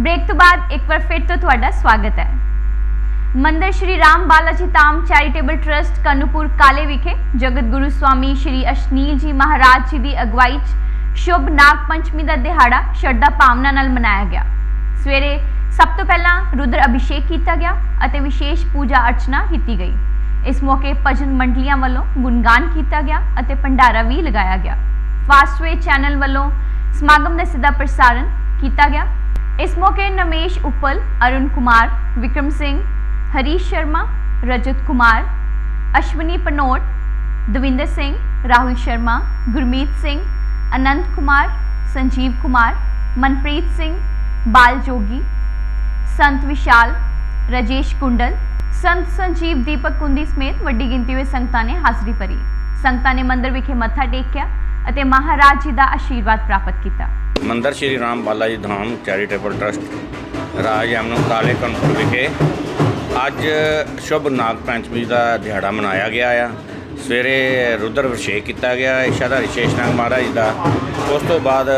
Break ਤੋਂ ਬਾਅਦ ਇੱਕ ਵਾਰ ਫਿਰ ਤੋਂ ਤੁਹਾਡਾ ਸਵਾਗਤ ਹੈ। ਮੰਦਰ ਸ਼੍ਰੀ ਰਾਮ ਬਾਲਾਜੀ ਧਾਮ ਚੈਰੀਟੇਬਲ ਟਰਸਟ ਕਨੂਪੁਰ ਕਾਲੇ ਵਿਖੇ ਜਗਤ ਗੁਰੂ ਸਵਾਮੀ ਸ਼੍ਰੀ ਅਸ਼ਨੀਲ ਜੀ ਮਹਾਰਾਜ ਜੀ ਦੀ ਅਗਵਾਈ 'ਚ ਸ਼ੁਭ ਨਾਗ ਪੰਚਮੀ ਦਾ ਦਿਹਾੜਾ ਸ਼ਰਧਾ ਭਾਵਨਾ ਨਾਲ ਮਨਾਇਆ ਗਿਆ। ਸਵੇਰੇ ਸਭ ਤੋਂ ਪਹਿਲਾਂ ਰੁਦਰ ਅਭਿਸ਼ੇਕ ਕੀਤਾ ਗਿਆ ਅਤੇ ਵਿਸ਼ੇਸ਼ ਪੂਜਾ ਅਰਚਨਾ ਕੀਤੀ ਗਈ। ਇਸ ਮੌਕੇ ਭਜਨ ਮੰਡਲੀਆਂ ਵੱਲੋਂ ਗੁਣਗਾਨ ਕੀਤਾ ਗਿਆ ਅਤੇ ਭੰਡਾਰਾ ਵੀ ਲਗਾਇਆ ਗਿਆ। ਫਾਸਟਵੇ ਚੈਨਲ ਵੱਲੋਂ ਸਮਾਗਮ ਦਾ ਸਿੱਧਾ ਪ੍ਰਸਾਰਣ ਕੀਤਾ ਗਿਆ। ਇਸ ਮੌਕੇ ਨਮੇਸ਼ ਉਪਲ, ਅਰੁਣ ਕੁਮਾਰ, ਵਿਕਰਮ ਸਿੰਘ, ਹਰੀਸ਼ ਸ਼ਰਮਾ, ਰਜਤ ਕੁਮਾਰ, ਅਸ਼ਵਨੀ ਪਨੋਟ, ਦਵਿੰਦਰ ਸਿੰਘ, ਰਾਹੁਲ ਸ਼ਰਮਾ, ਗੁਰਮੀਤ ਸਿੰਘ, ਅਨੰਤ ਕੁਮਾਰ, ਸੰਜੀਵ ਕੁਮਾਰ, ਮਨਪ੍ਰੀਤ ਸਿੰਘ, ਬਾਲ ਜੋਗੀ, ਸੰਤ ਵਿਸ਼ਾਲ, ਰਾਜੇਸ਼ ਕੁੰਡਲ, ਸੰਤ ਸੰਜੀਵ ਦੀਪਕ ਕੁੰਦੀ ਸਮੇਤ ਵੱਡੀ ਗਿਣਤੀ ਵਿੱਚ ਸੰਗਤਾਂ ਨੇ ਹਾਜ਼ਰੀ ਭਰੀ। ਸੰਗਤਾਂ ਨੇ ਮੰਦਿਰ ਵਿਖੇ ਮੱਥਾ ਟੇਕਿਆ ਅਤੇ ਮਹਾਰਾਜ ਜੀ ਦਾ ਆਸ਼ੀਰਵਾਦ ਪ੍ਰਾਪਤ ਕੀਤਾ। ਮੰਦਰ ਸ਼੍ਰੀ ਰਾਮ ਬਾਲਾ ਜੀ ਧਾਮ ਚੈਰੀਟੇਬਲ ਟਰਸਟ ਰਾਜ ਅਮਨੂ ਕਾਲੇ ਕਨਪੁਰ ਵਿਖੇ ਅੱਜ ਸ਼ੁਭ ਨਾਗ ਪੰਚਮੀ ਦਾ ਦਿਹਾੜਾ ਮਨਾਇਆ ਗਿਆ ਆ। ਸਵੇਰੇ ਰੁਦਰ ਅਭਿਸ਼ੇਕ ਕੀਤਾ ਗਿਆ। ਇਸ਼ਾਧਾਰੀ ਸ਼ੇਸ਼ਨਾਗ ਮਹਾਰਾਜ ਦਾ। ਉਸ ਤੋਂ ਬਾਅਦ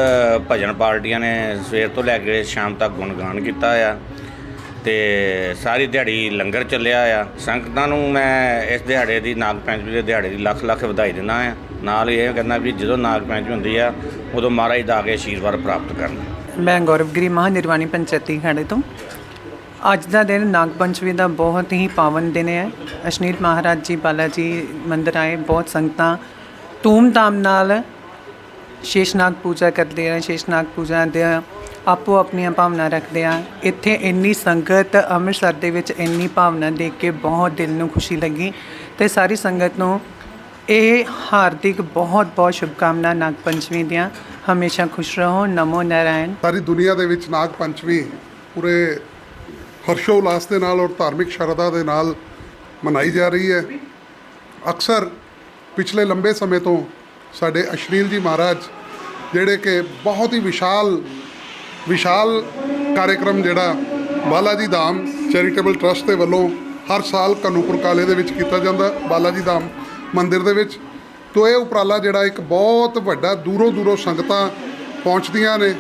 ਭਜਨ ਪਾਰਟੀਆਂ ਨੇ ਸਵੇਰ ਤੋਂ ਲੈ ਕੇ ਸ਼ਾਮ ਤੱਕ ਗੁਣਗਾਨ ਕੀਤਾ ਆ। ਤੇ ਸਾਰੀ ਦਿਹਾੜੀ ਲੰਗਰ ਚੱਲਿਆ ਆ। ਸੰਗਤਾਂ ਨੂੰ ਮੈਂ ਇਸ ਦਿਹਾੜੇ ਦੀ ਨਾਗ ਪੰਚਮੀ ਦੇ ਦਿਹਾੜੇ ਦੀ ਲੱਖ ਲੱਖ ਵਧਾਈ ਦਿੰਦਾ ਆ। ਨਾਲ ਇਹ ਕਹਿੰਦਾ ਵੀ ਜਦੋਂ ਨਾਗ ਪੰਚਮੀ ਹੁੰਦੀ ਆ, ਉਦੋਂ ਮਹਾਰਾਜ ਦਾ ਆ ਕੇ ਆਸ਼ੀਰਵਾਦ ਪ੍ਰਾਪਤ ਕਰਨਾ। ਮੈਂ ਗੌਰਵਗਿਰੀ ਮਹਾਨਿਰਵਾਣੀ ਪੰਚਾਇਤੀ ਖਾੜੇ ਤੋਂ। ਅੱਜ ਦਾ ਦਿਨ ਨਾਗ ਪੰਚਮੀ ਦਾ ਬਹੁਤ ਹੀ ਪਾਵਨ ਦਿਨ ਹੈ। ਅਸ਼ਨੀਲ ਮਹਾਰਾਜ ਜੀ ਬਾਲਾ ਜੀ ਮੰਦਿਰ ਆਏ, ਬਹੁਤ ਸੰਗਤਾਂ ਧੂਮ-ਧਾਮ ਨਾਲ ਸ਼ੇਸ਼ਨਾਗ ਪੂਜਾ ਕਰਦੇ ਆ, ਸ਼ੇਸ਼ਨਾਗ ਪੂਜਾ ਦੇ ਆਪੋ ਆਪਣੀਆਂ ਭਾਵਨਾ ਰੱਖਦੇ ਆ ਇੱਥੇ ਇੰਨੀ ਸੰਗਤ ਅੰਮ੍ਰਿਤਸਰ ਦੇ ਵਿੱਚ ਇੰਨੀ ਭਾਵਨਾ ਦੇਖ ਕੇ ਬਹੁਤ ਦਿਲ ਨੂੰ ਖੁਸ਼ੀ ਲੱਗੀ ਤੇ ਸਾਰੀ ਸੰਗਤ ਨੂੰ ਇਹ ਹਾਰਦਿਕ ਬਹੁਤ ਬਹੁਤ ਸ਼ੁਭਕਾਮਨਾ ਨਾਗ ਪੰਚਮੀ ਦੀਆਂ। ਹਮੇਸ਼ਾ ਖੁਸ਼ ਰਹੋ। ਨਮੋ ਨਾਰਾਇਣ। ਸਾਰੀ ਦੁਨੀਆ ਦੇ ਵਿੱਚ ਨਾਗ ਪੰਚਮੀ ਪੂਰੇ ਹਰਸ਼ੋ ਉਲਾਸ ਦੇ ਨਾਲ ਔਰ ਧਾਰਮਿਕ ਸ਼ਰਧਾ ਦੇ ਨਾਲ ਮਨਾਈ ਜਾ ਰਹੀ ਹੈ। ਅਕਸਰ ਪਿਛਲੇ ਲੰਬੇ ਸਮੇਂ ਤੋਂ ਸਾਡੇ ਅਸ਼ਨੀਲ ਜੀ ਮਹਾਰਾਜ, ਜਿਹੜੇ ਕਿ ਬਹੁਤ ਹੀ ਵਿਸ਼ਾਲ ਵਿਸ਼ਾਲ ਕਾਰਜਕ੍ਰਮ ਜਿਹੜਾ ਬਾਲਾ ਜੀ ਧਾਮ ਚੈਰੀਟੇਬਲ ਟਰਸਟ ਦੇ ਵੱਲੋਂ ਹਰ ਸਾਲ ਕਨੂਪੁਰ ਕਾਲੇ ਦੇ ਵਿੱਚ ਕੀਤਾ ਜਾਂਦਾ ਬਾਲਾ ਜੀ ਧਾਮ ਮੰਦਿਰ ਦੇ ਵਿੱਚ। ਤੋ ਇਹ ਉਪਰਾਲਾ ਜਿਹੜਾ ਇੱਕ ਬਹੁਤ ਵੱਡਾ, ਦੂਰੋਂ ਦੂਰੋਂ ਸੰਗਤਾਂ ਪਹੁੰਚਦੀਆਂ ਨੇ।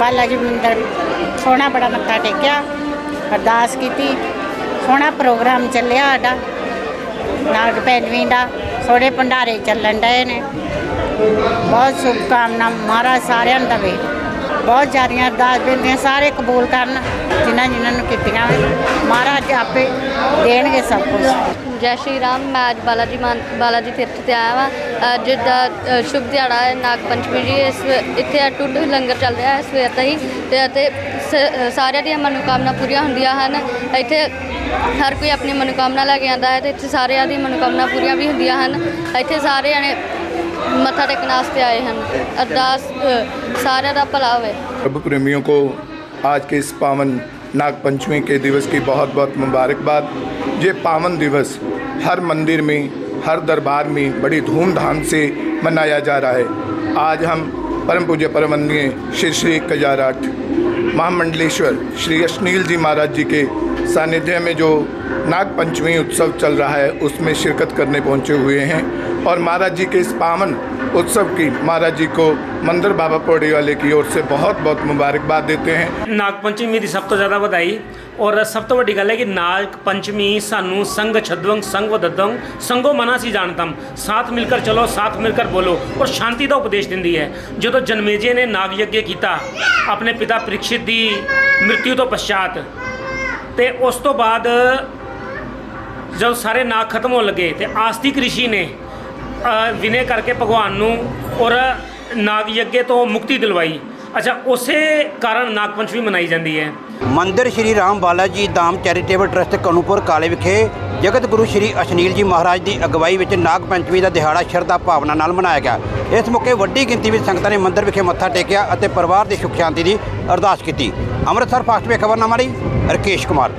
ਬਾਲਾ ਜੀ ਮੰਦਰ ਸੋਹਣਾ ਬੜਾ ਮੱਥਾ ਟੇਕਿਆ, ਅਰਦਾਸ ਕੀਤੀ, ਸੋਹਣਾ ਪ੍ਰੋਗਰਾਮ ਚੱਲਿਆ ਸਾਡਾ। ਨਾਗ ਪੰਚਮੀ ਦਾ, ਸੋਹਣੇ ਭੰਡਾਰੇ ਚੱਲਣ ਡਏ ਨੇ। ਬਹੁਤ ਸ਼ੁਭਕਾਮਨਾ ਮਹਾਰਾਜ ਸਾਰਿਆਂ ਦਾ ਦੇਵੇ। ਬਹੁਤ ਜ਼ਿਆਦੀਆਂ ਅਰਦਾਸ ਬੇਨਤੀਆਂ ਸਾਰੇ ਕਬੂਲ ਕਰਨ ਜਿਨ੍ਹਾਂ ਜਿਨ੍ਹਾਂ ਨੂੰ ਕੀਤੀਆਂ ਮਹਾਰਾਜ ਆਪੇ ਦੇਣਗੇ ਸਭ ਕੁਝ ਜੈ ਸ਼੍ਰੀ ਰਾਮ, ਮੈਂ ਅੱਜ ਬਾਲਾ ਜੀ ਮਾਨ ਬਾਲਾ ਜੀ ਤੀਰਥ ਤੇ ਆਇਆ ਵਾਂ। ਅੱਜ ਦਾ ਸ਼ੁਭ ਦਿਹਾੜਾ ਹੈ, ਨਾਗ ਪੰਚਮੀ ਜੀ, ਇਸ ਇੱਥੇ ਅਟੁੱਟ ਲੰਗਰ ਚੱਲ ਰਿਹਾ ਹੈ, ਸਵੇਰ ਤੋਂ ਹੀ ਤੇ ਅਤੇ ਸਾਰਿਆਂ ਦੀਆਂ ਮਨੋਕਾਮਨਾ ਪੂਰੀਆਂ ਹੁੰਦੀਆਂ ਹਨ। ਇੱਥੇ ਹਰ ਕੋਈ ਆਪਣੀ ਮਨੋਕਾਮਨਾ ਲੈ ਕੇ ਆਉਂਦਾ ਹੈ ਤੇ ਇੱਥੇ ਸਾਰਿਆਂ ਦੀ ਮਨੋਕਾਮਨਾ ਪੂਰੀਆਂ ਵੀ ਹੁੰਦੀਆਂ ਹਨ। ਇੱਥੇ ਸਾਰੇ ਜਣੇ ਮੱਥਾ ਟੇਕਣ ਵਾਸਤੇ ਆਏ ਹਨ ਅਰਦਾਸ ਅ, ਸਾਰਿਆਂ ਦਾ ਭਲਾ ਹੋਵੇ प्रभु प्रेमियों को आज के इस पावन नाग पंचमी के दिवस की बहुत बहुत मुबारकबाद ये पावन दिवस हर मंदिर में हर दरबार में बड़ी धूमधाम से मनाया जा रहा है आज हम परम पूज्य परमंदनीय श्री श्री कजाराठ महामंडलेश्वर श्री अश्नील जी महाराज जी के सानिध्य में जो नाग पंचमी उत्सव चल रहा है उसमें शिरकत करने पहुंचे हुए हैं और महाराज जी के इस पावन उत्सव की महाराज जी को मंदिर बाबा पौड़ी वाले की ओर से बहुत बहुत मुबारकबाद देते हैं ਨਾਗ ਪੰਚਮੀ ਦੀ ਸਭ ਤੋਂ ਜ਼ਿਆਦਾ ਵਧਾਈ ਔਰ ਸਭ ਤੋਂ ਵੱਡੀ ਗੱਲ ਹੈ ਕਿ ਨਾਗ ਪੰਚਮੀ ਸਾਨੂੰ ਸੰਗ ਛਦਵੰਗ ਸੰਗ ਵਦਦੰ ਸੰਗੋ ਮਨਾ ਸੀ ਜਾਣਤਮ ਸਾਥ ਮਿਲ ਕਰ ਚਲੋ ਸਾਥ ਮਿਲ ਕਰ ਬੋਲੋ ਔਰ ਸ਼ਾਂਤੀ ਦਾ ਉਪਦੇਸ਼ ਦਿੰਦੀ ਹੈ ਜਦੋਂ ਜਨਮੇਜੇ ਨੇ ਨਾਗ ਯੱਗ ਕੀਤਾ ਆਪਣੇ ਪਿਤਾ ਪ੍ਰੀਖਿਤ ਦੀ ਮ੍ਰਿਤਿੂ ਤੋਂ ਪਛਾਤ ਤੇ ਉਸ ਤੋਂ ਬਾਅਦ ਜਦੋਂ ਸਾਰੇ ਨਾਗ ਖਤਮ ਹੋਣ ਲੱਗੇ ਤੇ ਆਸਤਿਕ ਰਿਸ਼ੀ ਨੇ ਅ, ਵਿਨੇ ਕਰਕੇ ਭਗਵਾਨ ਨੂੰ ਔਰ ਨਾਗ ਯੱਗੇ ਤੋਂ ਮੁਕਤੀ ਦਿਲਵਾਈ। ਅੱਛਾ, ਉਸੇ ਕਾਰਨ ਨਾਗ ਪੰਚਮੀ ਮਨਾਈ ਜਾਂਦੀ ਹੈ। ਮੰਦਿਰ ਸ਼੍ਰੀ ਰਾਮ ਬਾਲਾ ਜੀ ਦਾਮ ਚੈਰੀਟੇਬਲ ਟਰਸਟ ਕਨੂਪੁਰ ਕਾਲੇ ਵਿਖੇ ਜਗਤ ਗੁਰੂ ਸ਼੍ਰੀ ਅਸ਼ਨੀਲ ਜੀ ਮਹਾਰਾਜ ਦੀ ਅਗਵਾਈ ਵਿੱਚ ਨਾਗ ਪੰਚਮੀ ਦਾ ਦਿਹਾੜਾ ਸ਼ਰਧਾ ਭਾਵਨਾ ਨਾਲ ਮਨਾਇਆ ਗਿਆ। ਇਸ ਮੌਕੇ ਵੱਡੀ ਗਿਣਤੀ ਵਿੱਚ ਸੰਗਤਾਂ ਨੇ ਮੰਦਿਰ ਵਿਖੇ ਮੱਥਾ ਟੇਕਿਆ ਅਤੇ ਪਰਿਵਾਰ ਦੀ ਸੁਖ ਸ਼ਾਂਤੀ ਦੀ ਅਰਦਾਸ ਕੀਤੀ। ਅੰਮ੍ਰਿਤਸਰ ਫਾਸਟ ਵੇ ਖਬਰਨਾਮਾ ਲਈ ਰਕੇਸ਼ ਕੁਮਾਰ।